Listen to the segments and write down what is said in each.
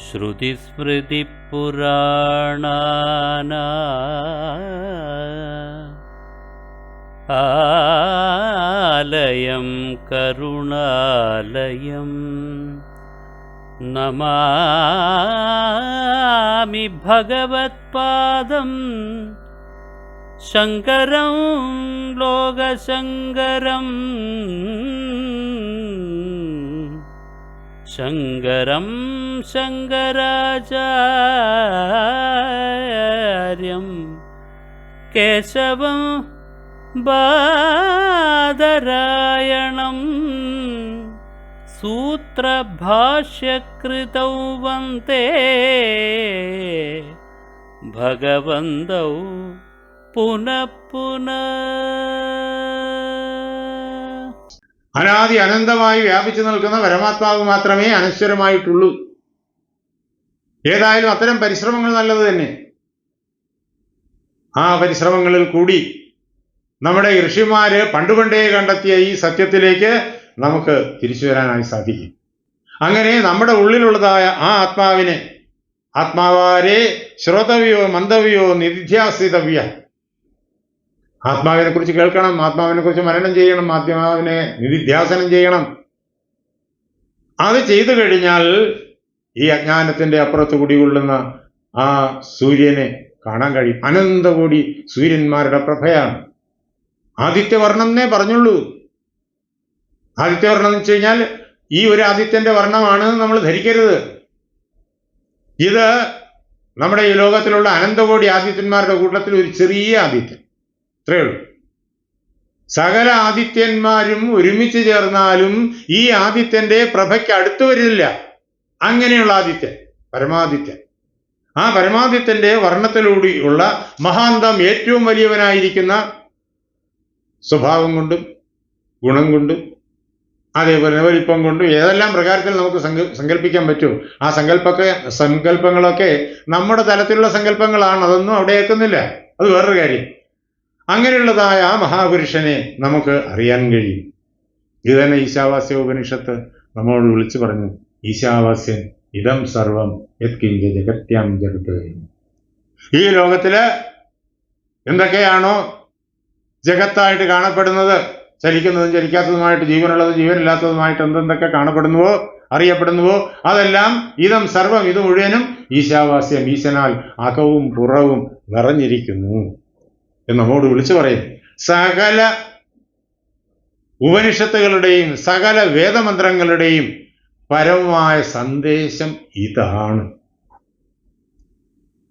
श्रुतिस्मृतिपुराणाना। आलयं करुणालयम् नमामि भगवत्पादम् शङ्करं लोकशङ्करम् शङ्करं शङ्कराचार्यं केशवं बादरायणं सूत्रभाष्यकृतौ वन्ते भगवन्तौ पुनः पुनः അനാദി അനന്തമായി വ്യാപിച്ചു നിൽക്കുന്ന പരമാത്മാവ് മാത്രമേ അനശ്വരമായിട്ടുള്ളൂ. ഏതായാലും അത്തരം പരിശ്രമങ്ങൾ നല്ലത് തന്നെ. ആ പരിശ്രമങ്ങളിൽ കൂടി നമ്മുടെ ഋഷിമാര് പണ്ടുപണ്ടേ കണ്ടെത്തിയ ഈ സത്യത്തിലേക്ക് നമുക്ക് തിരിച്ചു വരാനായി സാധിക്കും. അങ്ങനെ നമ്മുടെ ഉള്ളിലുള്ളതായ ആ ആത്മാവിനെ ആത്മാവാരെ ശ്രോതവ്യോ മന്ദവ്യോ നിധ്യാസിതവ്യ ആത്മാവിനെ കുറിച്ച് കേൾക്കണം ആത്മാവിനെ കുറിച്ച് മനനം ചെയ്യണം ആത്മാവിനെ നിധിധ്യാസനം ചെയ്യണം. അത് ചെയ്തു കഴിഞ്ഞാൽ ഈ അജ്ഞാനത്തിന്റെ അപ്പുറത്ത് കുടികൊള്ളുന്ന ആ സൂര്യനെ കാണാൻ കഴിയും. അനന്തകോടി സൂര്യന്മാരുടെ പ്രഭയാണ്. ആദിത്യവർണം എന്നേ പറഞ്ഞുള്ളൂ. ആദിത്യവർണം എന്ന് വെച്ച് കഴിഞ്ഞാൽ ഈ ഒരു ആദിത്യന്റെ വർണമാണ് നമ്മൾ ധരിക്കരുത്. ഇത് നമ്മുടെ ഈ ലോകത്തിലുള്ള അനന്തകോടി ആദിത്യന്മാരുടെ കൂട്ടത്തിൽ ഒരു ചെറിയ ആദിത്യൻ ഇത്രയേ ഉള്ളൂ. സകല ആദിത്യന്മാരും ഒരുമിച്ച് ചേർന്നാലും ഈ ആദിത്യന്റെ പ്രഭയ്ക്ക് അടുത്തു വരില്ല. അങ്ങനെയുള്ള ആദിത്യൻ പരമാദിത്യൻ. ആ പരമാദിത്യന്റെ വർണത്തിലൂടെയുള്ള മഹാന്തം ഏറ്റവും വലിയവനായിരിക്കുന്ന സ്വഭാവം കൊണ്ടും ഗുണം കൊണ്ടും അതേപോലെ വലിപ്പം കൊണ്ടും ഏതെല്ലാം പ്രകാരത്തിൽ നമുക്ക് സങ്ക സങ്കല്പിക്കാൻ പറ്റുമോ ആ സങ്കല്പൊക്കെ സങ്കല്പങ്ങളൊക്കെ നമ്മുടെ തലത്തിലുള്ള സങ്കല്പങ്ങളാണ് അതൊന്നും അവിടെ ഏൽക്കുന്നില്ല അത് വേറൊരു കാര്യം. അങ്ങനെയുള്ളതായ ആ മഹാപുരുഷനെ നമുക്ക് അറിയാൻ കഴിയും. ഇത് തന്നെ ഈശാവാസ്യ ഉപനിഷത്ത് നമ്മളോട് വിളിച്ചു പറഞ്ഞു ഈശാവാസ്യൻ ഇതം സർവം യത്കിഞ്ച ജഗത്യാം ജഗത്ത് ഈ ലോകത്തിൽ എന്തൊക്കെയാണോ ജഗത്തായിട്ട് കാണപ്പെടുന്നത് ചലിക്കുന്നതും ചലിക്കാത്തതുമായിട്ട് ജീവനുള്ളതും ജീവനില്ലാത്തതുമായിട്ട് എന്തെന്തൊക്കെ കാണപ്പെടുന്നുവോ അറിയപ്പെടുന്നുവോ അതെല്ലാം ഇതം സർവം ഇത് മുഴുവനും ഈശാവാസ്യം ഈശനാൽ അകവും പുറവും നിറഞ്ഞിരിക്കുന്നു. നമ്മോട് വിളിച്ചു പറയും. സകല ഉപനിഷത്തുകളുടെയും സകല വേദമന്ത്രങ്ങളുടെയും പരമമായ സന്ദേശം ഇതാണ്.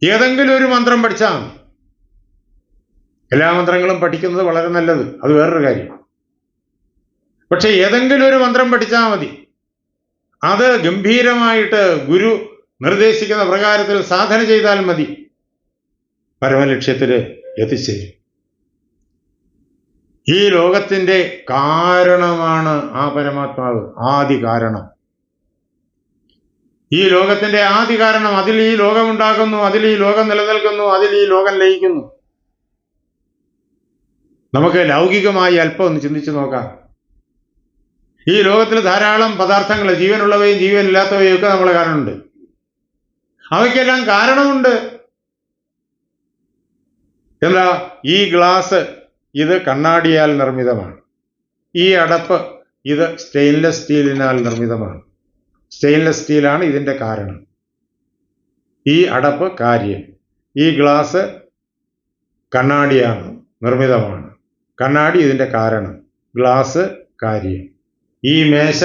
ഏതെങ്കിലും ഒരു മന്ത്രം പഠിച്ചാൽ എല്ലാ മന്ത്രങ്ങളും പഠിക്കുന്നത് വളരെ നല്ലത്. അത് വേറൊരു കാര്യം. പക്ഷെ ഏതെങ്കിലും ഒരു മന്ത്രം പഠിച്ചാൽ മതി. അത് ഗംഭീരമായിട്ട് ഗുരു നിർദ്ദേശിക്കുന്ന പ്രകാരത്തിൽ സാധന ചെയ്താൽ മതി. പരമലക്ഷ്യത്തിൽ എത്തിച്ചേരും ഈ ലോകത്തിന്റെ കാരണമാണ് ആ പരമാത്മാവ് ആദി കാരണം. ഈ ലോകത്തിന്റെ ആദി കാരണം അതിൽ ഈ ലോകമുണ്ടാകുന്നു അതിൽ ഈ ലോകം നിലനിൽക്കുന്നു അതിൽ ഈ ലോകം ലയിക്കുന്നു. നമുക്ക് ലൗകികമായി അല്പം ഒന്ന് ചിന്തിച്ചു നോക്കാം. ഈ ലോകത്തിൽ ധാരാളം പദാർത്ഥങ്ങൾ ജീവനുള്ളവയും ജീവനില്ലാത്തവയും ഒക്കെ നമ്മളെ കാരണമുണ്ട്. അവയ്ക്കെല്ലാം കാരണമുണ്ട്. എന്താ? ഈ ഗ്ലാസ് ഇത് കണ്ണാടിയാൽ നിർമ്മിതമാണ്. ഈ അടപ്പ് ഇത് സ്റ്റെയിൻലെസ് സ്റ്റീലിനാൽ നിർമ്മിതമാണ്. സ്റ്റെയിൻലെസ് സ്റ്റീലാണ് ഇതിന്റെ കാരണം. ഈ അടപ്പ് കാര്യം. ഈ ഗ്ലാസ് കണ്ണാടിയാണ് നിർമ്മിതമാണ്. കണ്ണാടി ഇതിന്റെ കാരണം. ഗ്ലാസ് കാര്യം. ഈ മേശ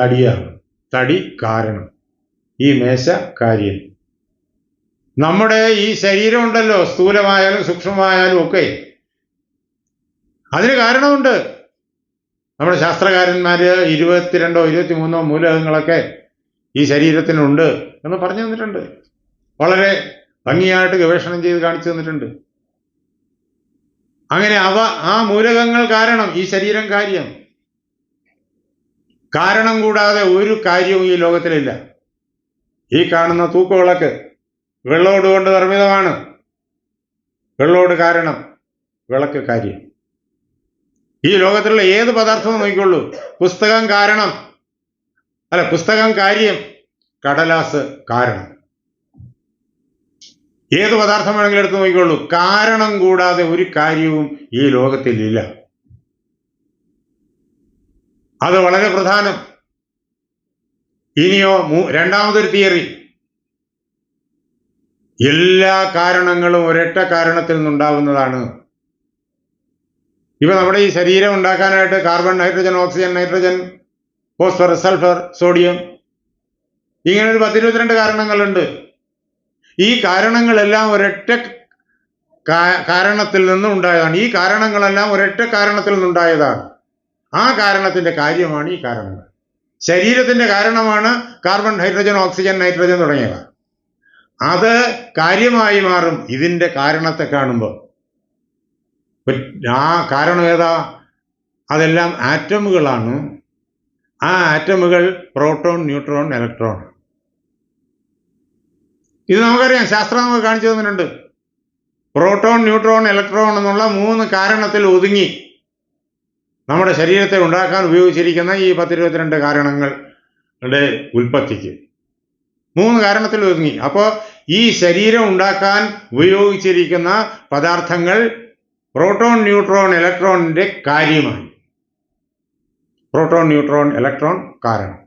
തടിയാണ്. തടി കാരണം. ഈ മേശ കാര്യം. നമ്മുടെ ഈ ശരീരം ഉണ്ടല്ലോ സ്ഥൂലമായാലും സൂക്ഷ്മമായാലും ഒക്കെ. അതിന് കാരണമുണ്ട്. നമ്മുടെ ശാസ്ത്രകാരന്മാർ ഇരുപത്തിരണ്ടോ ഇരുപത്തിമൂന്നോ മൂലകങ്ങളൊക്കെ ഈ ശരീരത്തിനുണ്ട് എന്ന് പറഞ്ഞു തന്നിട്ടുണ്ട്. വളരെ ഭംഗിയായിട്ട് ഗവേഷണം ചെയ്ത് കാണിച്ചു തന്നിട്ടുണ്ട്. അങ്ങനെ അവ ആ മൂലകങ്ങൾ കാരണം ഈ ശരീരം കാര്യം. കാരണം കൂടാതെ ഒരു കാര്യവും ഈ ലോകത്തിലില്ല. ഈ കാണുന്ന തൂക്കുവിളക്ക് വെള്ളോട് കൊണ്ട് നിർമ്മിതമാണ്. വെള്ളോട് കാരണം വിളക്ക് കാര്യം. ഈ ലോകത്തിലുള്ള ഏത് പദാർത്ഥവും നോക്കിക്കൊള്ളൂ പുസ്തകം കാരണം. അല്ല പുസ്തകം കാര്യം കടലാസ് കാരണം. ഏത് പദാർത്ഥം വേണമെങ്കിലും എടുത്ത് നോക്കിക്കൊള്ളൂ കാരണം കൂടാതെ ഒരു കാര്യവും ഈ ലോകത്തിലില്ല. അത് വളരെ പ്രധാനം. ഇനിയോ രണ്ടാമതൊരു തിയറി. എല്ലാ കാരണങ്ങളും ഒരൊറ്റ കാരണത്തിൽ നിന്നുണ്ടാവുന്നതാണ്. ഇവ നമ്മുടെ ഈ ശരീരം ഉണ്ടാക്കാനായിട്ട് carbon hydrogen oxygen nitrogen phosphorus sulphur sodium ഇങ്ങനെ ഒരു പത്തിരുപത്തിരണ്ട് കാരണങ്ങളുണ്ട്. ഈ കാരണങ്ങളെല്ലാം ഒരൊറ്റ കാരണത്തിൽ നിന്നും ഉണ്ടായതാണ്. ഈ കാരണങ്ങളെല്ലാം ഒരൊറ്റ കാരണത്തിൽ നിന്നുണ്ടായതാണ്. ആ കാരണത്തിന്റെ കാര്യമാണ് ഈ കാരണങ്ങൾ. ശരീരത്തിന്റെ കാരണമാണ് കാർബൺ ഹൈഡ്രജൻ ഓക്സിജൻ നൈട്രജൻ തുടങ്ങിയവ. അത് കാര്യമായി മാറും ഇതിന്റെ കാരണത്തെ കാണുമ്പോൾ. ആ കാരണം ഏതാ? അതെല്ലാം ആറ്റമുകളാണ്. ആ ആറ്റമുകൾ പ്രോട്ടോൺ ന്യൂട്രോൺ ഇലക്ട്രോൺ. ഇത് നമുക്കറിയാം. ശാസ്ത്രം നമുക്ക് കാണിച്ചു തന്നിട്ടുണ്ട്. പ്രോട്ടോൺ ന്യൂട്രോൺ ഇലക്ട്രോൺ എന്നുള്ള മൂന്ന് കാരണത്തിൽ ഒതുങ്ങി നമ്മുടെ ശരീരത്തെ ഉണ്ടാക്കാൻ ഉപയോഗിച്ചിരിക്കുന്ന ഈ പത്തിരുപത്തിരണ്ട് കാരണങ്ങളുടെ ഉൽപ്പത്തിക്ക് മൂന്ന് കാരണത്തിൽ ഒതുങ്ങി. അപ്പോൾ ഈ ശരീരം ഉണ്ടാക്കാൻ ഉപയോഗിച്ചിരിക്കുന്ന പദാർത്ഥങ്ങൾ പ്രോട്ടോൺ ന്യൂട്രോൺ ഇലക്ട്രോണിന്റെ കാര്യമാണ് പ്രോട്ടോൺ ന്യൂട്രോൺ ഇലക്ട്രോൺ കാരണം.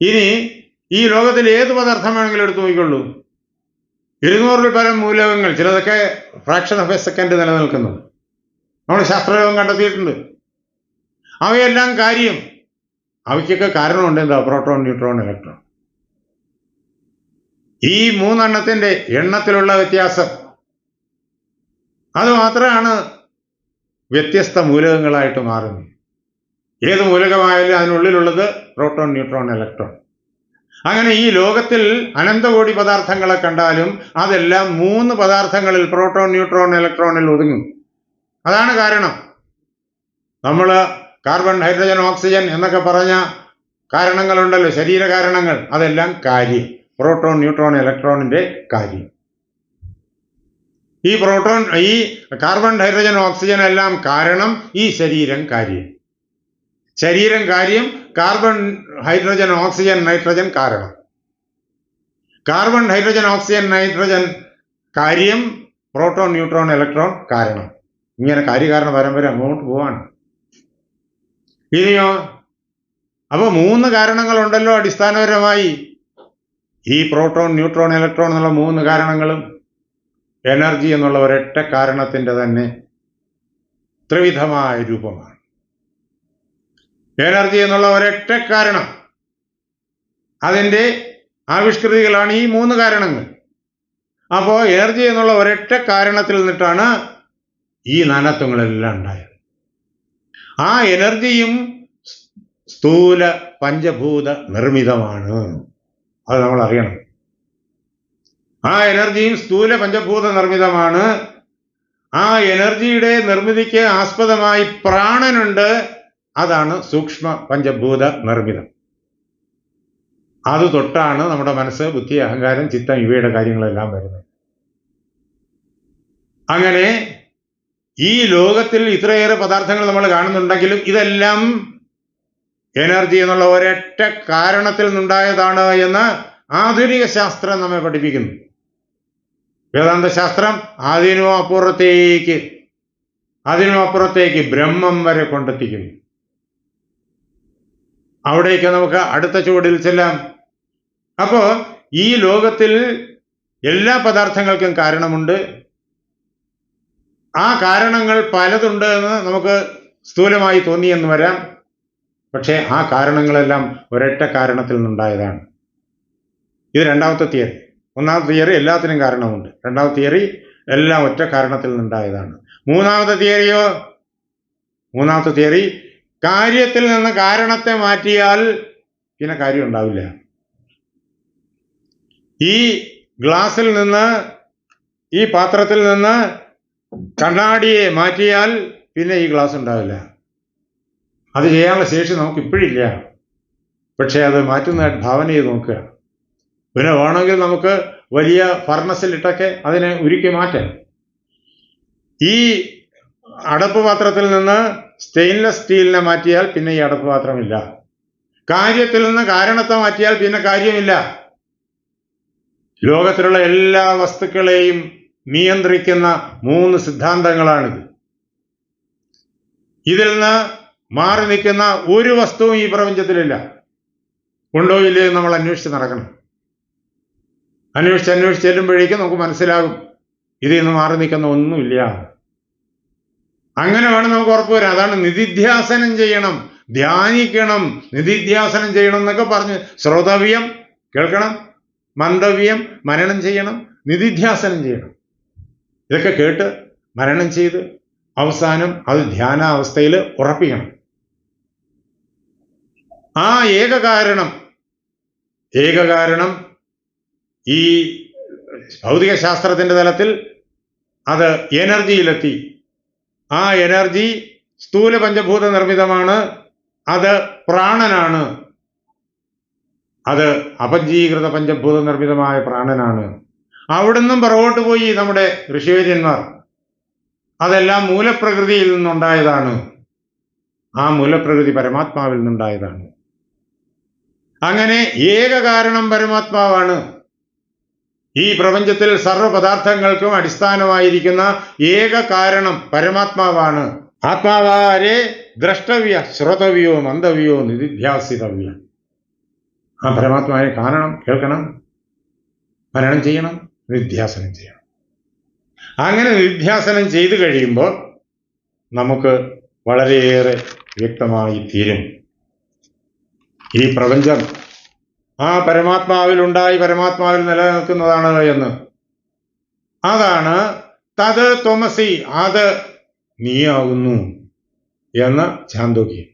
ഇനി ഈ ലോകത്തിൽ ഏത് പദാർത്ഥം വേണമെങ്കിലും എടുത്തു നോക്കിക്കൊള്ളൂ. ഇരുന്നൂറിൽ പരം മൂലകങ്ങൾ ചിലതൊക്കെ ഫ്രാക്ഷൻ ഓഫ് എ സെക്കൻഡ് നിലനിൽക്കുന്നത് നമ്മൾ ശാസ്ത്രലോകം കണ്ടെത്തിയിട്ടുണ്ട്. അവയെല്ലാം കാര്യം അവയ്ക്കൊക്കെ കാരണമുണ്ട് എന്താ? Proton neutron electron. ഈ മൂന്നെണ്ണത്തിന്റെ എണ്ണത്തിലുള്ള വ്യത്യാസം. അതുമാത്രമാണ് വ്യത്യസ്ത മൂലകങ്ങളായിട്ട് മാറുന്നത്. ഏത് മൂലകമായാലും അതിനുള്ളിലുള്ളത് പ്രോട്ടോൺ ന്യൂട്രോൺ ഇലക്ട്രോൺ. അങ്ങനെ ഈ ലോകത്തിൽ അനന്തകോടി പദാർത്ഥങ്ങളെ കണ്ടാലും അതെല്ലാം മൂന്ന് പദാർത്ഥങ്ങളിൽ പ്രോട്ടോൺ ന്യൂട്രോൺ ഇലക്ട്രോണിൽ ഒതുങ്ങും. അതാണ് കാരണം. നമ്മൾ കാർബൺ ഹൈഡ്രജൻ ഓക്സിജൻ എന്നൊക്കെ പറഞ്ഞ കാരണങ്ങളുണ്ടല്ലോ ശരീര കാരണങ്ങൾ അതെല്ലാം കാര്യം. പ്രോട്ടോൺ ന്യൂട്രോൺ ഇലക്ട്രോണിന്റെ കാര്യം. ഈ പ്രോട്ടോൺ ഈ കാർബൺ ഹൈഡ്രജൻ ഓക്സിജൻ എല്ലാം കാരണം ഈ ശരീരം കാര്യം. ശരീരം കാര്യം കാർബൺ ഹൈഡ്രജൻ ഓക്സിജൻ നൈട്രജൻ കാരണം. കാർബൺ ഹൈഡ്രജൻ ഓക്സിജൻ നൈട്രജൻ കാര്യം പ്രോട്ടോൺ ന്യൂട്രോൺ ഇലക്ട്രോൺ കാരണം. ഇങ്ങനെ കാര്യകാരണ പരമ്പര അങ്ങോട്ട് പോവാണ്. ഇനിയോ? അപ്പോൾ മൂന്ന് കാരണങ്ങളുണ്ടല്ലോ അടിസ്ഥാനപരമായി. ഈ പ്രോട്ടോൺ ന്യൂട്രോൺ ഇലക്ട്രോൺ എന്നുള്ള മൂന്ന് കാരണങ്ങളും എനർജി എന്നുള്ള ഒരൊറ്റ കാരണത്തിന്റെ തന്നെ ത്രിവിധമായ രൂപമാണ്. എനർജി എന്നുള്ള ഒരൊറ്റ കാരണം. അതിന്റെ ആവിഷ്കൃതികളാണ് ഈ മൂന്ന് കാരണങ്ങൾ. അപ്പോൾ എനർജി എന്നുള്ള ഒരൊറ്റ കാരണത്തിൽ നിന്നിട്ടാണ് ഈ നാനത്വങ്ങളെല്ലാം ഉണ്ടായത്. ആ എനർജിയും സ്ഥൂല പഞ്ചഭൂത നിർമ്മിതമാണ്. അത് നമ്മൾ അറിയണം. ആ എനർജിയും സ്ഥൂല പഞ്ചഭൂത നിർമ്മിതമാണ്. ആ എനർജിയുടെ നിർമ്മിതിക്ക് ആസ്പദമായി പ്രാണനുണ്ട്. അതാണ് സൂക്ഷ്മ പഞ്ചഭൂത നിർമ്മിതം. അത് തൊട്ടാണ് നമ്മുടെ മനസ്സ് ബുദ്ധി അഹങ്കാരം ചിത്തം ഇവയുടെ കാര്യങ്ങളെല്ലാം വരുന്നത്. അങ്ങനെ ഈ ലോകത്തിൽ ഇത്രയേറെ പദാർത്ഥങ്ങൾ നമ്മൾ കാണുന്നുണ്ടെങ്കിലും ഇതെല്ലാം എനർജി എന്നുള്ള ഒരൊറ്റ കാരണത്തിൽ നിന്നുണ്ടായതാണ് എന്ന് ആധുനിക ശാസ്ത്രം നമ്മെ പഠിപ്പിക്കുന്നു. വേദാന്ത ശാസ്ത്രം അതിനും അപ്പുറത്തേക്ക് അതിനും അപ്പുറത്തേക്ക് ബ്രഹ്മം വരെ കൊണ്ടെത്തിക്കുന്നു. അവിടേക്ക് നമുക്ക് അടുത്ത ചുവടിൽ ചെല്ലാം. അപ്പോൾ ഈ ലോകത്തിൽ എല്ലാ പദാർത്ഥങ്ങൾക്കും കാരണമുണ്ട്. ആ കാരണങ്ങൾ പലതുണ്ട് എന്ന് നമുക്ക് സ്ഥൂലമായി തോന്നിയെന്ന് വരാം. പക്ഷേ ആ കാരണങ്ങളെല്ലാം ഒരൊറ്റ കാരണത്തിൽ നിന്നുണ്ടായതാണ്. ഇത് രണ്ടാമത്തെ തിയറി. ഒന്നാമത്തെ തിയറി എല്ലാത്തിനും കാരണമുണ്ട്. രണ്ടാമത്തെ തിയറി എല്ലാം ഒറ്റ കാരണത്തിൽ നിന്നുണ്ടായതാണ്. മൂന്നാമത്തെ തിയറിയോ? മൂന്നാമത്തെ തിയറി കാര്യത്തിൽ നിന്ന് കാരണത്തെ മാറ്റിയാൽ പിന്നെ കാര്യം ഉണ്ടാവില്ല. ഈ ഗ്ലാസിൽ നിന്ന് ഈ പാത്രത്തിൽ നിന്ന് കണ്ണാടിയെ മാറ്റിയാൽ പിന്നെ ഈ ഗ്ലാസ് ഉണ്ടാവില്ല. അത് ചെയ്യാനുള്ള ശേഷി നമുക്ക് ഇപ്പോഴില്ല. പക്ഷേ അത് മാറ്റുന്നതായിട്ട് ഭാവന ചെയ്ത് നോക്കുക. പിന്നെ വേണമെങ്കിൽ നമുക്ക് വലിയ ഫർണസിലിട്ടൊക്കെ അതിനെ ഉരുക്കി മാറ്റാം. ഈ അടപ്പ് പാത്രത്തിൽ നിന്ന് സ്റ്റെയിൻലെസ് സ്റ്റീലിനെ മാറ്റിയാൽ പിന്നെ ഈ അടപ്പ് പാത്രമില്ല. കാര്യത്തിൽ നിന്ന് കാരണത്തെ മാറ്റിയാൽ പിന്നെ കാര്യമില്ല. ലോകത്തിലുള്ള എല്ലാ വസ്തുക്കളെയും നിയന്ത്രിക്കുന്ന മൂന്ന് സിദ്ധാന്തങ്ങളാണിത്. ഇതിൽ നിന്ന് മാറി നിൽക്കുന്ന ഒരു വസ്തുവും ഈ പ്രപഞ്ചത്തിലില്ല. ഉണ്ടോ ഇല്ലയോ നമ്മൾ അന്വേഷിച്ച് നടക്കണം. അന്വേഷിച്ച് അന്വേഷിച്ച് ചെല്ലുമ്പോഴേക്കും നമുക്ക് മനസ്സിലാകും ഇതിൽ നിന്ന് മാറി നിൽക്കുന്ന ഒന്നുമില്ല. അങ്ങനെ വേണം നമുക്ക് ഉറപ്പ് വരാം അതാണ് നിധിധ്യാസനം ചെയ്യണം. ധ്യാനിക്കണം. നിധിധ്യാസനം ചെയ്യണം എന്നൊക്കെ പറഞ്ഞ് ശ്രോതവ്യം കേൾക്കണം മന്ദവ്യം മരണം ചെയ്യണം നിധിധ്യാസനം ചെയ്യണം. ഇതൊക്കെ കേട്ട് മരണം ചെയ്ത് അവസാനം അത് ധ്യാനാവസ്ഥയിൽ ഉറപ്പിക്കണം. ആ ഏകകാരണം. ഏകകാരണം ഈ ഭൗതിക ശാസ്ത്രത്തിന്റെ തലത്തിൽ അത് എനർജിയിലെത്തി. ആ എനർജി സ്ഥൂല പഞ്ചഭൂത നിർമ്മിതമാണ്. അത് പ്രാണനാണ്. അത് അപഞ്ചീകൃത പഞ്ചഭൂത നിർമ്മിതമായ പ്രാണനാണ്. അവിടുന്നും പുറകോട്ട് പോയി നമ്മുടെ ഋഷിവര്യന്മാർ. അതെല്ലാം മൂലപ്രകൃതിയിൽ നിന്നുണ്ടായതാണ്. ആ മൂലപ്രകൃതി പരമാത്മാവിൽ നിന്നുണ്ടായതാണ്. അങ്ങനെ ഏക കാരണം പരമാത്മാവാണ്. ഈ പ്രപഞ്ചത്തിൽ സർവ പദാർത്ഥങ്ങൾക്കും അടിസ്ഥാനമായിരിക്കുന്ന ഏക കാരണം പരമാത്മാവാണ്. ആത്മാവാരെ ദ്രഷ്ടവ്യ ശ്രോതവ്യോ മന്ദവ്യോ നിധിധ്യാസിതവ്യ. ആ പരമാത്മാവിനെ കാണണം കേൾക്കണം മരണം ചെയ്യണം നിധ്യാസനം ചെയ്യണം. അങ്ങനെ നിധ്യാസനം ചെയ്തു കഴിയുമ്പോൾ നമുക്ക് വളരെയേറെ വ്യക്തമായി തീരും. ഈ പ്രപഞ്ചം ആ പരമാത്മാവിൽ ഉണ്ടായി പരമാത്മാവിൽ നിലനിൽക്കുന്നതാണ് എന്ന്. അതാണ് തത് ത്വമസി അത് നീയാകുന്നു എന്ന് ചാന്തോക്യം